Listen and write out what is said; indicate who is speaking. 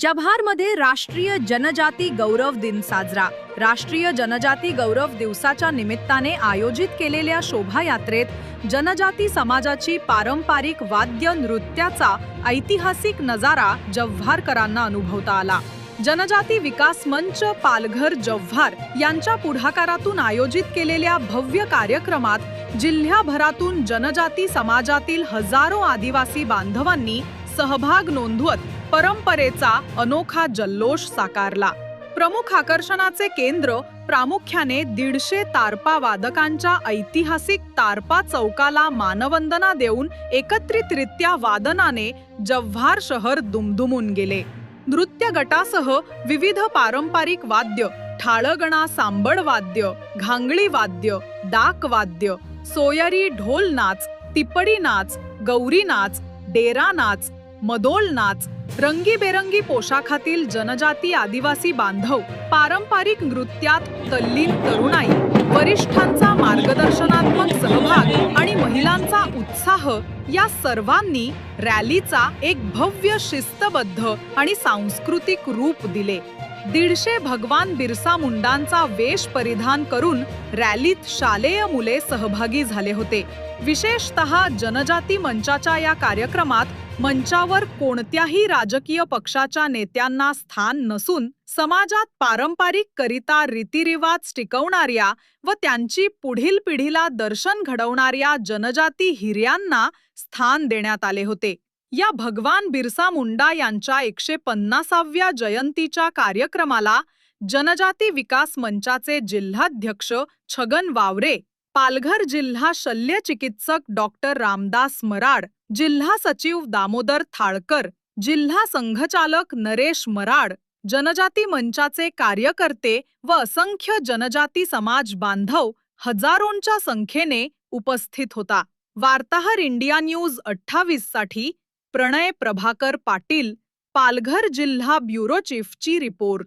Speaker 1: जव्हारमध्ये राष्ट्रीय जनजाती गौरव दिन साजरा. राष्ट्रीय जनजाती गौरव दिवसाच्या निमित्ताने आयोजित केलेल्या शोभायात्रेत जनजाती समाजाची पारंपरिक वाद्य नृत्याचा ऐतिहासिक नजारा जव्हारकरांना अनुभवता आला. जनजाती विकास मंच पालघर जव्हार यांच्या पुढाकारातून आयोजित केलेल्या भव्य कार्यक्रमात जिल्ह्याभरातून जनजाती समाजातील हजारो आदिवासी बांधवांनी सहभाग नोंदवत परंपरेचा अनोखा जल्लोष साकारला. प्रमुख आकर्षणाचे केंद्र प्रामुख्याने दीडशे तारपा वादकांच्या ऐतिहासिक तारपा चौकाला मानवंदना देऊन एकत्रितरित्या वादनाने जव्हार शहर दुमदुमून गेले. नृत्य गटासह विविध पारंपरिक वाद्य ठाळगणा सांबड वाद्य घांगळी वाद्य डाक वाद्य सोयरी ढोल नाच तिपडी नाच गौरी नाच डेरा नाच मदोल नाच रंगीबेरंगी पोशाखातील जनजाती आदिवासी बांधव पारंपरिक नृत्यात तल्लीन तरुणाई. वरिष्ठांचा मार्गदर्शनात्मक सहभाग आणि महिलांचा उत्साह या सर्वांनी रॅलीचा एक भव्य शिस्तबद्ध आणि सांस्कृतिक रूप दिले. दीडशे भगवान बिरसा मुंडांचा वेश परिधान करून रॅलीत शालेय मुले सहभागी झाले होते. विशेषतः जनजाती मंचाच्या या कार्यक्रमात मंचावर कोणत्याही राजकीय पक्षाच्या नेत्यांना स्थान नसून समाजात पारंपरिक करिता रीतिरिवाज टिकवणाऱ्या व त्यांची पुढील पिढीला दर्शन घडवणाऱ्या जनजाती हिर्यांना स्थान देण्यात आले होते. या भगवान बिरसा मुंडा यांच्या एकशे पन्नासाव्या जयंतीच्या कार्यक्रमाला जनजाती विकास मंचाचे जिल्हाध्यक्ष छगन वावरे पालघर जिल्हा शल्य चिकित्सक डॉक्टर रामदास मराड जिल्हा सचिव दामोदर थाळकर जिल्हा संघचालक नरेश मराड जनजाती मंचाचे कार्यकर्ते व असंख्य जनजाती समाज बांधव हजारोंच्या संख्येने उपस्थित होता. वार्ताहर इंडिया न्यूज अठ्ठावीससाठी प्रणय प्रभाकर पाटील पालघर जिल्हा ब्युरो चीफची रिपोर्ट.